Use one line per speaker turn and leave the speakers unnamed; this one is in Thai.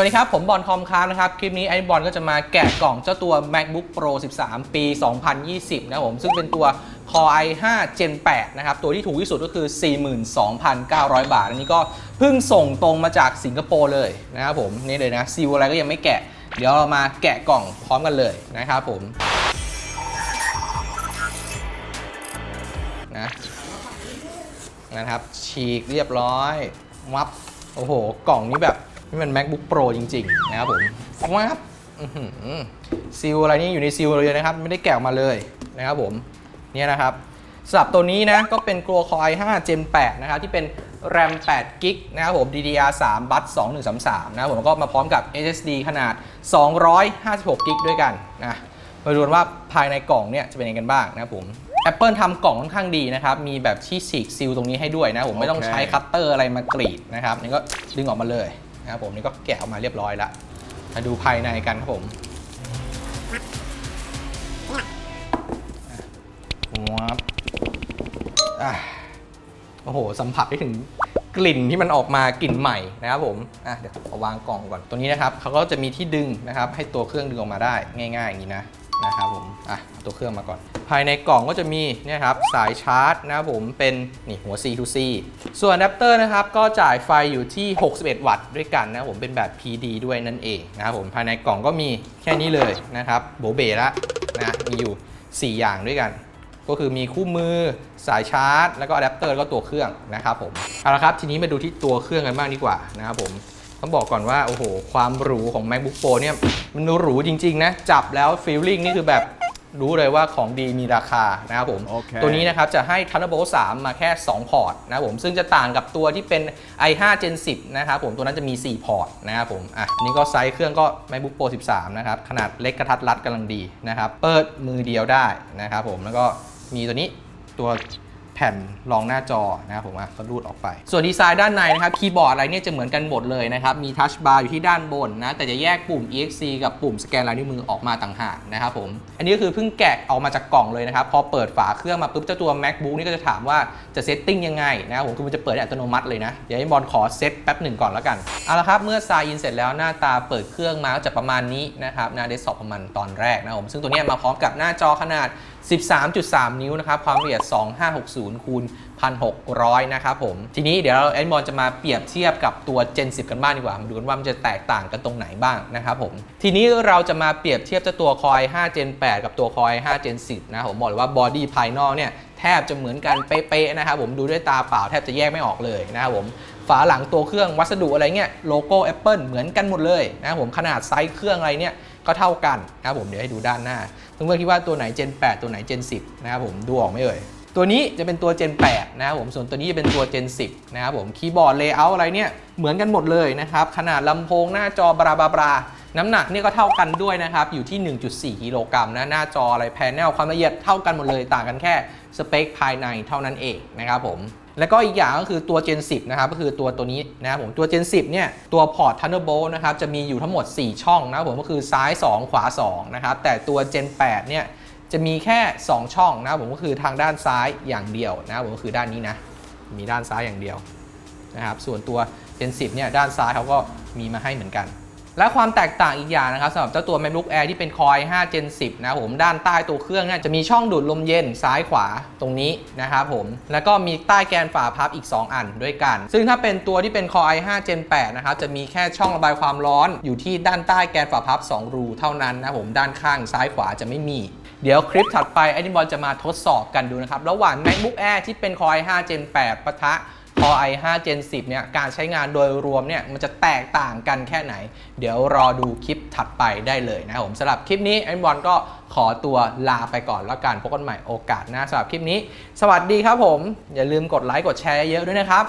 สวัสดีครับ ผมบอลคอมค้านะครับ คลิปนี้ไอ้บอลก็จะมาแกะกล่องเจ้าตัว MacBook Pro 13 ปี 2020 นะผม ซึ่งเป็นตัว Core i5 Gen 8 นะครับ ตัวที่ถูกที่สุดก็คือ 42,900 บาท อันนี้ก็เพิ่งส่งตรงมาจากสิงคโปร์เลยนะครับผม นี่เลยนะซีลอะไรก็ยังไม่แกะ เดี๋ยวเรามาแกะกล่องพร้อมกันเลยนะครับผมนะนะครับฉีกเรียบร้อยวับโอ้โห กล่องนี้แบบ นี่มัน MacBook Pro จริง ๆ นะครับผมวับอื้อหือซีลอะไรนี่อยู่ในซีลเลยนะครับ ไม่ได้แกะออกมาเลยนะครับผมเนี่ยนะครับสำหรับตัวนี้นะก็เป็น Core Core i5 Gen 8 นะครับ ที่เป็น RAM 8 g b นะครับผม DDR3 บัส2133 นะครับผมแล้วก็มาพร้อมกับ SSD ขนาด 256 g b ด้วยกันนะมาดูกันว่าภายในกล่องเนี่ยจะเป็นยังไงกันบ้างนะครับผม Apple ทำกล่องค่อนข้างดีนะครับ มีแบบที่ฉีกซีลตรงนี้ให้ด้วยนะผมไม่ต้อง
โอเค
ใช้คัตเตอร์อะไรมากรีดนะครับนี่ก็ดึงออกมาเลย นะครับผมนี่ก็แกะออกมาเรียบร้อยแล้วมาดูภายในกันครับผมวับอะโอ้โห สัมผัสได้ถึงกลิ่นที่มันออกมากลิ่นใหม่นะครับผมอะเดี๋ยวเอาวางกล่องก่อน ตัวนี้นะครับเขาก็จะมีที่ดึงนะครับ ให้ตัวเครื่องดึงออกมาได้ง่ายๆอย่างนี้นะ นะครับผมอะตัวเครื่องมาก่อน ภายในกล่องก็จะมีเนี่ยครับสายชาร์จนะครับผมเป็นนี่หัว C to C ส่วนอะแดปเตอร์นะครับก็จ่ายไฟอยู่ที่ 61 วัตต์ด้วยกันนะผมเป็นแบบ PD ด้วยนั่นเองนะครับผมภายในกล่องก็มีแค่นี้เลยนะครับโบเบละนะมีอยู่ 4 อย่างด้วยกันก็คือมีคู่มือสายชาร์จ แล้วก็อะแดปเตอร์แล้วก็ตัวเครื่องนะครับผมเอาละครับทีนี้มาดูที่ตัวเครื่องกันบ้างดีกว่านะครับผม ต้องบอกก่อนว่าโอ้โห ความหรูของ MacBook Pro เนี่ยมันหรูจริง ๆ นะ จับแล้วฟีลลิ่งนี่คือแบบรู้เลยว่าของดีมีราคานะครับผม
โอเค
ตัวนี้นะครับจะให้ Thunderbolt 3 มาแค่ 2 พอร์ตนะครับผม ซึ่งจะต่างกับตัวที่เป็น i5 Gen 10 นะครับผม ตัวนั้นจะมี 4 พอร์ตนะครับผม อะนี่ก็ไซส์เครื่องก็ MacBook Pro 13 นะครับ ขนาดเล็กกระทัดรัดกำลังดีนะครับ เปิดมือเดียวได้นะครับผม แล้วก็มีตัวนี้ตัว แผ่นรองหน้าจอนะครับผมอะก็รูดออกไป ส่วนดีไซน์ด้านในนะครับคีย์บอร์ดอะไรเนี่ยจะเหมือนกันหมดเลยนะครับ มีทัชบาร์อยู่ที่ด้านบนนะ แต่จะแยกปุ่ม EXC กับปุ่มสแกนลายนิ้วมือออกมาต่างหากนะครับผม อันนี้ก็คือเพิ่งแกะออกมาจากกล่องเลยนะครับ พอเปิดฝาเครื่องมาปุ๊บเจ้าตัว macbook นี่ก็จะถามว่าจะเซตติ้งยังไงนะครับผมคือมันจะเปิดอัตโนมัติเลยนะเดี๋ยวให้บอลขอเซตแป๊บหนึ่งก่อนแล้วกันเอาละครับเมื่อ sign in เสร็จแล้วหน้าตาเปิดเครื่องมาก็จะประมาณนี้นะครับหน้าเดสก์ท็อปประมาณตอนแรกนะครับผมซึ่งตัวนี้มาพร้อมกับหน้าจอขนาด 13.3 นิ้วนะครับความละเอียด 2560คูณ1600 นะครับผม ทีนี้เดี๋ยวเราแอนบอลจะมาเปรียบเทียบกับตัว Gen 10 กันบ้างดีกว่า มาดูกันว่ามันจะแตกต่างกันตรงไหนบ้างนะครับผม ทีนี้เราจะมาเปรียบเทียบเจ้าตัว Core i5 Gen 8 กับตัว Core i5 Gen 10 นะผมบอกเลยว่าบอดี้ภายนอกเนี่ยแทบจะเหมือนกันเป๊ะๆนะครับผมดูด้วยตาเปล่าแทบจะแยกไม่ออกเลยนะครับผมฝาหลังตัวเครื่องวัสดุอะไรเงี้ยโลโก้ Apple เหมือนกันหมดเลยนะครับผมขนาดไซส์เครื่องอะไรเนี่ยก็เท่ากันนะครับผมเดี๋ยวให้ดูด้านหน้าเพื่อนๆคิดว่าตัวไหน Gen 8 ตัวไหน Gen 10 นะครับผมดูออกไหมเอ่ย ตัวนี้จะเป็นตัว Gen 8 นะครับผมส่วนตัวนี้จะเป็นตัว Gen 10 นะครับผมคีย์บอร์ดเลเยอร์อะไรเนี่ยเหมือนกันหมดเลยนะครับ ขนาดลำโพงหน้าจอบราบราบราน้ำหนักเนี่ยก็เท่ากันด้วยนะครับ อยู่ที่ 1.4 กิโลกรัมนะ หน้าจออะไรแพนเนลความละเอียดเท่ากันหมดเลยต่างกันแค่สเปคภายในเท่านั้นเองนะครับผมแล้วก็อีกอย่างก็คือตัว Gen 10 นะครับ ก็คือตัวตัวนี้นะครับผมตัว Gen 10 เนี่ย ตัวพอร์ต Thunderbolt นะครับ จะมีอยู่ทั้งหมด 4 ช่องนะครับผมก็คือซ้าย 2 ขวา 2 นะครับ แต่ตัว Gen 8 เนี่ย จะมีแค่ 2 ช่องนะครับผมก็คือทางด้านซ้ายอย่างเดียวนะครับผมก็คือด้านนี้นะ มีด้านซ้ายอย่างเดียวนะครับ ส่วนตัว Gen 10 เนี่ยด้านซ้ายเขาก็มีมาให้เหมือนกัน และความแตกต่างอีกอย่างนะครับสำหรับเจ้าตัว MacBook Air ที่เป็น Core i5 Gen 10 นะผมด้านใต้ตัวเครื่องเนี่ยจะมีช่องดูดลมเย็นซ้ายขวาตรงนี้นะครับผม แล้วก็มีใต้แกนฝาพับอีก 2 อันด้วยกัน ซึ่งถ้าเป็นตัวที่เป็น Core i5 Gen 8 นะครับจะมีแค่ช่องระบายความร้อนอยู่ที่ด้านใต้แกนฝาพับ 2 รูเท่านั้นนะผมด้านข้างซ้ายขวาจะไม่มี เดี๋ยวคลิปถัดไปไอ้นิบอลจะมาทดสอบกันดูนะครับ ระหว่าง MacBook Air ที่เป็น Core i5 Gen 8ปะทะ Core i5 Gen 10เนี่ยการใช้งานโดยรวมเนี่ยมันจะแตกต่างกันแค่ไหน เดี๋ยวรอดูคลิปถัดไปได้เลยนะผมสำหรับคลิปนี้ไอ้บอลก็ขอตัวลาไปก่อนแล้วกันพบกันใหม่โอกาสหน้าสำหรับคลิปนี้ สวัสดีครับผมอย่าลืมกดไลค์กดแชร์เยอะๆด้วยนะครับ